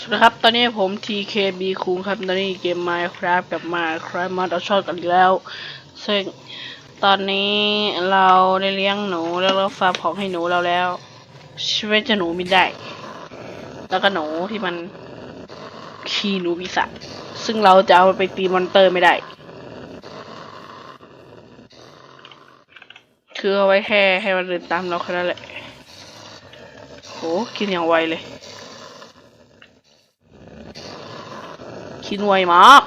สวัสดีครับ ตอนนี้ผม TKB คุงครับ ตอนนี้เกม Minecraft กับ Minecraft มาเอาชอบกันอีกแล้ว ซึ่งตอนนี้เราได้เลี้ยงหนูแล้วเราฟาร์มของให้หนูเราแล้วช่วยจะหนูไม่ได้ แล้วก็หนูที่มันขี้หนูปีศาจซึ่งเราจะเอาไปตีมอนเตอร์ไม่ได้ คือเอาไว้แค่ให้มันเดินตามเราแค่นั้นแหละโหกินอย่างไวเลย กินไวมาก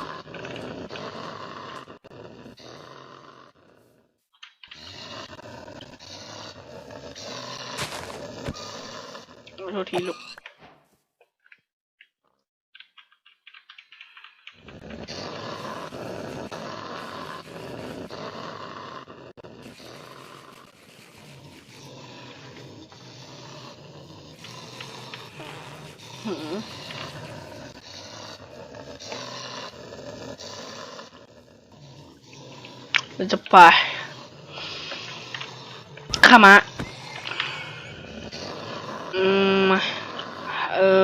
ขอโทษทีลูก หืม เราจะไปขามะอืม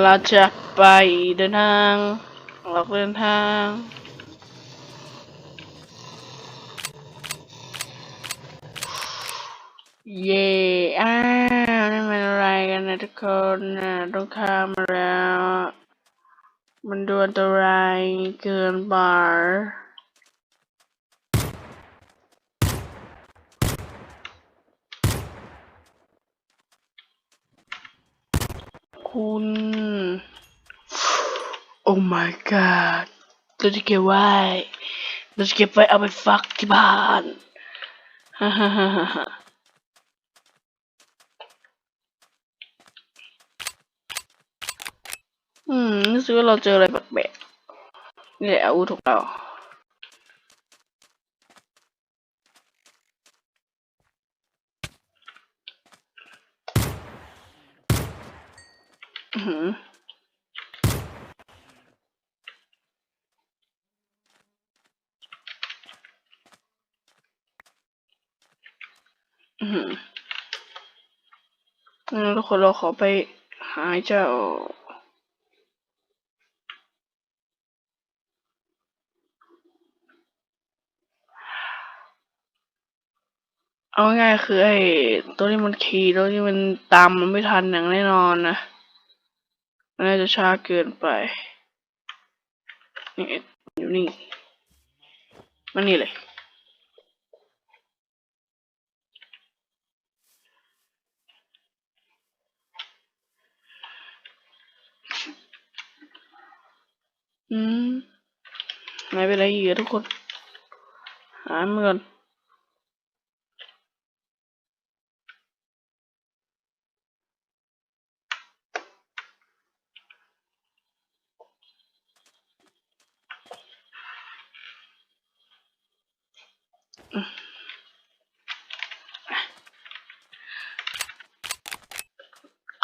เราจะไปเดินทาง เราเดินทางเย่อ้าวนี่มันอะไรกันนะทุกคนนะต้องข้ามมาแล้ว มันดูอันตรายเกินไป คุณ โอ้ my god เราจะเก็บไว้เราจะเก็บไว้เอาไปฟักที่บ้านฮ่าฮ่าฮ่าฮ่าฮ่าอืมรู้สึกว่าเราเจออะไรแปลกๆนี่แหละอาวุธของเรา หืออือหืองั้นทุกคนเราขอไปหาเจ้าเอาง่ายๆคือไอ้ตัวที่มันขี่ตัวที่มันตามมันไม่ทันอย่างแน่นอนนะ มันน่าจะช้าเกินไป นี่อยู่นี่ มันนี่เลยอืมไม่เป็นไรอีกอะทุกคน หามันก่อน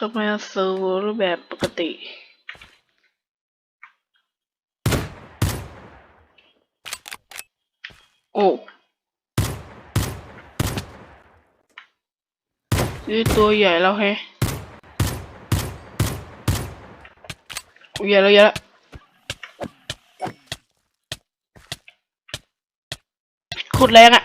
ก็มาสู่รูปแบบปกติโอ้นี่ตัวใหญ่แล้วแฮะใหญ่แล้วใหญ่แล้วขุดแรงอะ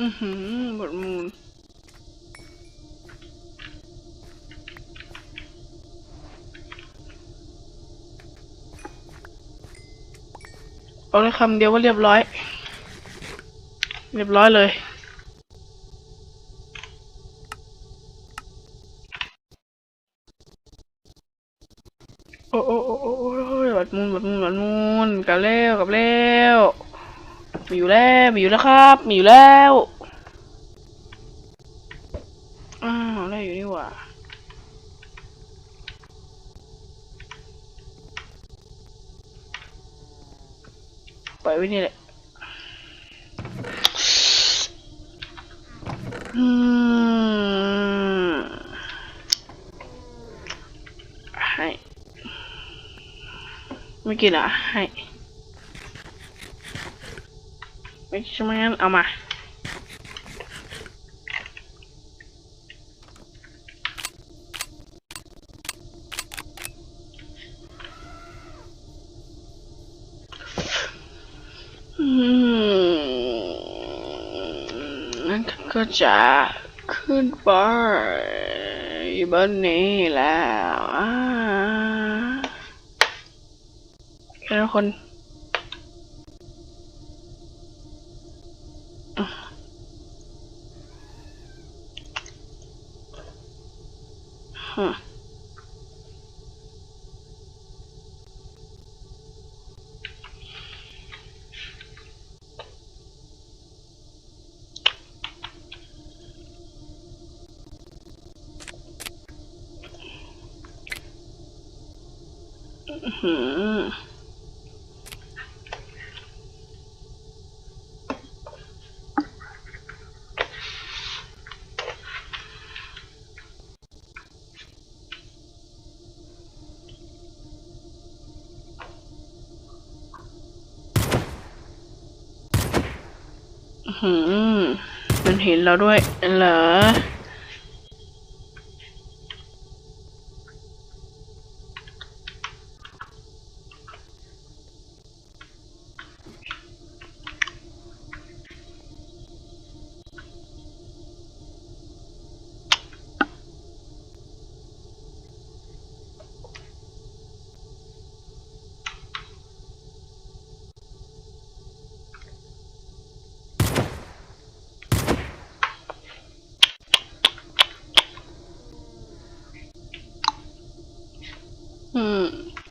อือหือบทมูลเอาเลยคำเดียวว่าเรียบร้อย เรียบร้อยเลยโอ้โอ้โอ้โอ้โอ้ยบัดมูลบัดมูลบัดมูลกับแล้วกับแล้วมีอยู่แล้วีอยู่แล้วครับ มีอยู่แล้วอ้าวไรอยู่นี่วะาปล่อยไว้นี่แหละอืมให้ไม่กินอะให้ ไม่ใช่ไหมงั้นเอามาอืมนั่นก็จะขึ้นไปบนนี้แล้วอ่าแค่คน ฮึอื หืมมันเห็นเราด้วยเหรอ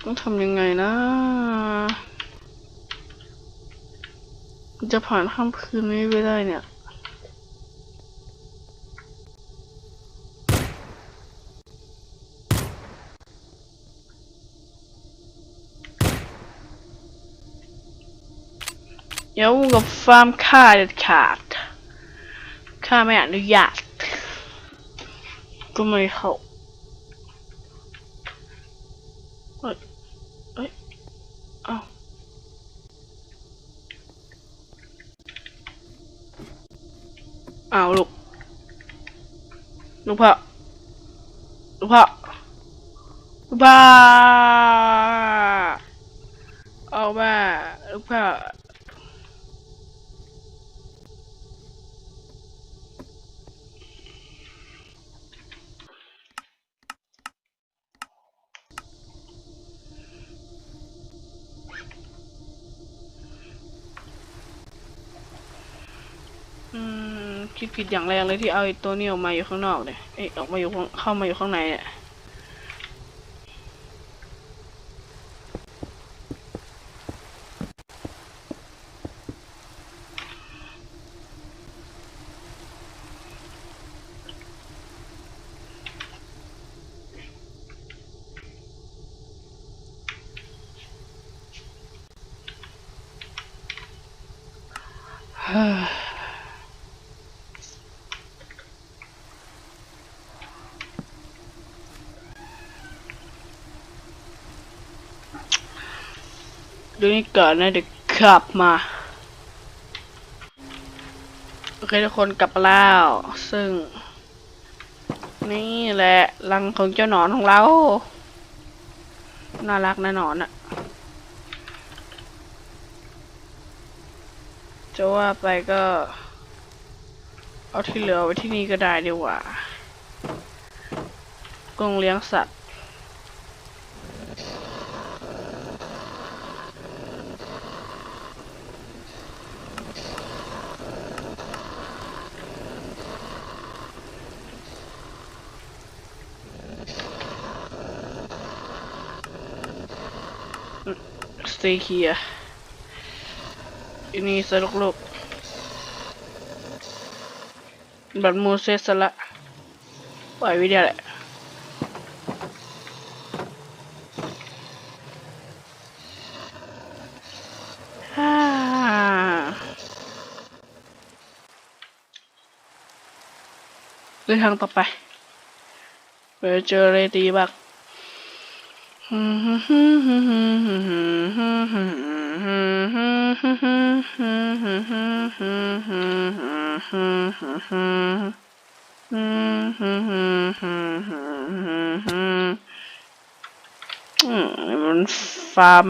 ต้องทำยังไงนะ จะผ่านค่ำคืนนี้ไปได้เนี่ย เดี๋ยวกับฟาร์มค่าเด็ดขาดค่าไม่อนุญาตก็ไม่เข้า ลูกพ่อลูก ผิดอย่างแรงเลยที่เอาไอ้ตัวนี้ออกมาอยู่ข้างนอกเนี่ยเอ้ยออกมาอยู่เข้ามาอยู่ข้างในเนี่ยเฮ้ ดูนี่ก่อนนะเดี๋ยวกลับมา โอเคทุกคนกลับมาแล้ว ซึ่ง นี่แหละรังของเจ้าหนอนของเรา น่ารักนะหนอนอะจะว่าไปก็ เอาที่เหลือไว้ที่นี่ก็ได้ดีกว่ากรงเลี้ยงสัตว์ stay here อันนี้สรุปลูกบัตรมูเซสละปล่อยวิดีโอแหละเดินทางต่อไปเดี๋ยวเจออะไรดีบ้าง มันฟาร์ม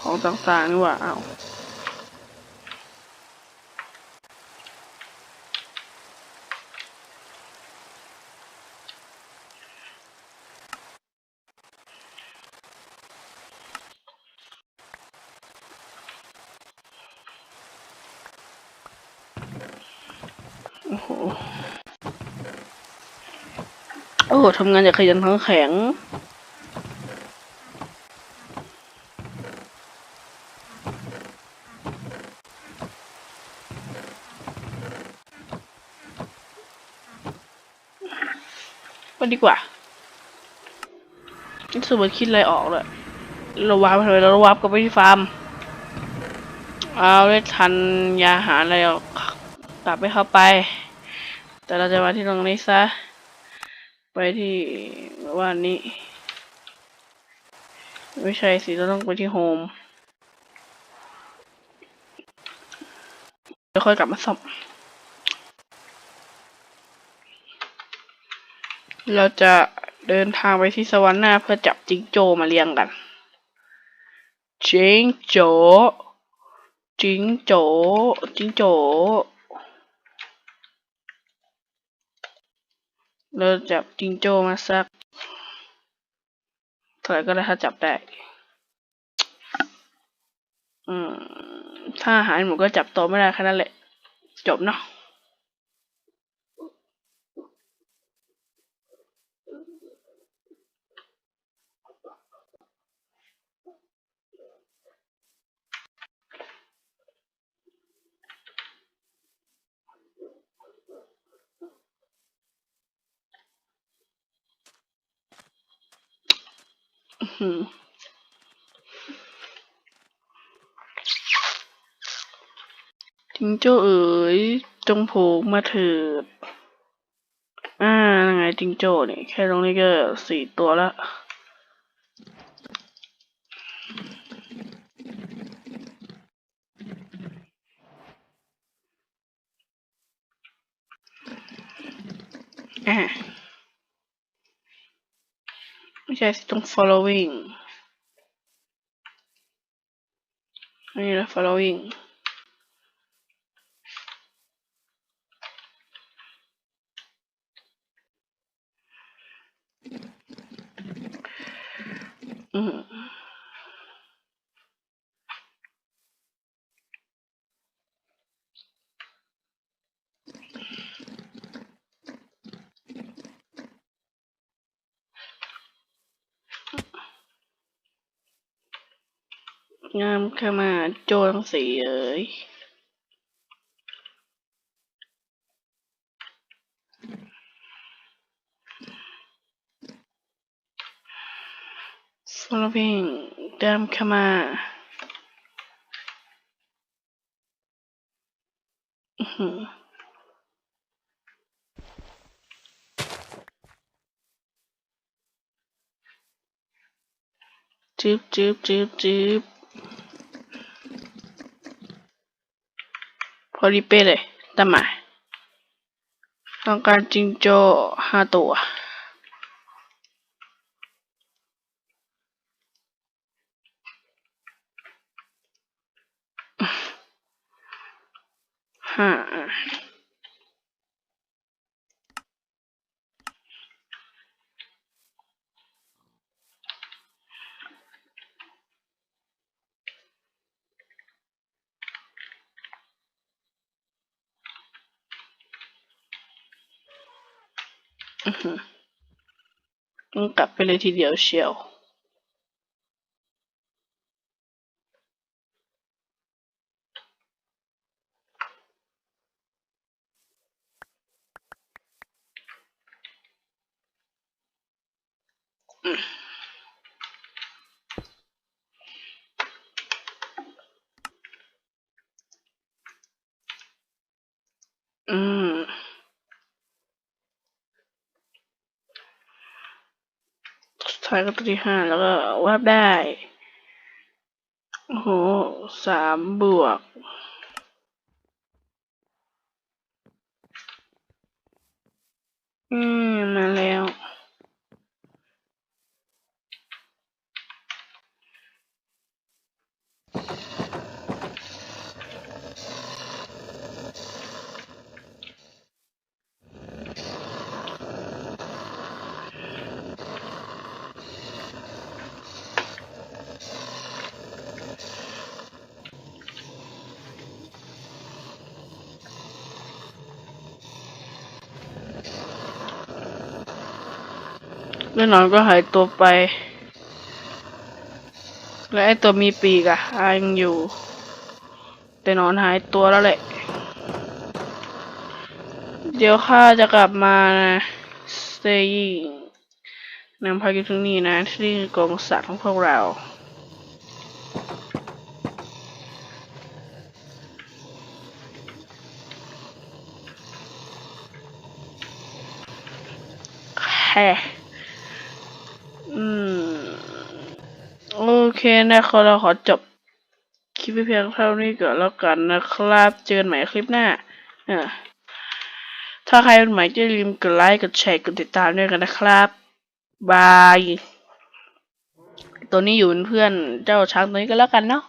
ของต่างๆนี่หว่าอ้าวโอ้โห โอ้ ทำงานอย่างขยันขันแข็งไปดีกว่าสึกเหมือนคิดอะไรออกเลยเราวาร์ปไปเลยเราวาร์ปกับไปที่ฟาร์ม เอาได้ทันยาหาอะไรเอากลับไปเข้าไป แต่เราจะมาที่ตรงนี้ซะ ไปที่ว่านี้ ไม่ใช่สิเราต้องไปที่โฮมเดี๋ยวค่อยกลับมาซ่อมเราจะเดินทางไปที่สวรรค์หน้าเพื่อจับจิงโจมาเลี้ยงกัน จิงโจ จิงโจ จิงโจ เราจับจิงโจ้มาสักเท่าไหร่ก็ได้ถ้าจับได้ อืม ถ้าหายหมดก็จับตัวไม่ได้แค่นั้นแหละ จบเนาะ จิงโจ้เอ๋ย จงโผล่มาเถิด อ่ายังไงจิงโจ้เนี่ยแค่ตรงนี้ก็สี่ตัวละอ่า ไม่ใช่สิต้อง following อันนี้ละ following อื งามขมาโจรสีเอ๋ยฟลอวิงเดิมขมาจึ๊บจึ๊บจึ๊บจึ๊บ พอดีเป๊ะเลยตามมาต้องการจิงโจ้ห้าตัวห้าอื้อหือ ต้องกลับไปเลยทีเดียวเชียว อืม ก็ตัวที่ห้าแล้วก็วาดได้ โอ้โหสามบวกอืมมาแล้ว แล้วหนอนก็หายตัวไป และไอตัวมีปีกอะอะยังอยู่ แต่หนอนหายตัวแล้วแหละ เดี๋ยวข้าจะกลับมานะ staying นำพากิทุนี่นะที่กองสัตว์ของพวกเราแค่อืม โอ เคนะครับเราขอจบคลิปไว้เพียงเท่านี้ก่อนแล้วกันนะครับ เจอกันใหม่คลิปหน้า เออ ถ้าใครเป็นใหม่อย่าลืมกดไลค์ กดแชร์ กดติดตามด้วยกันนะครับ บาย ตัวนี้อยู่เป็นเพื่อนเจ้าช้างตัวนี้ก็แล้วกันเนาะ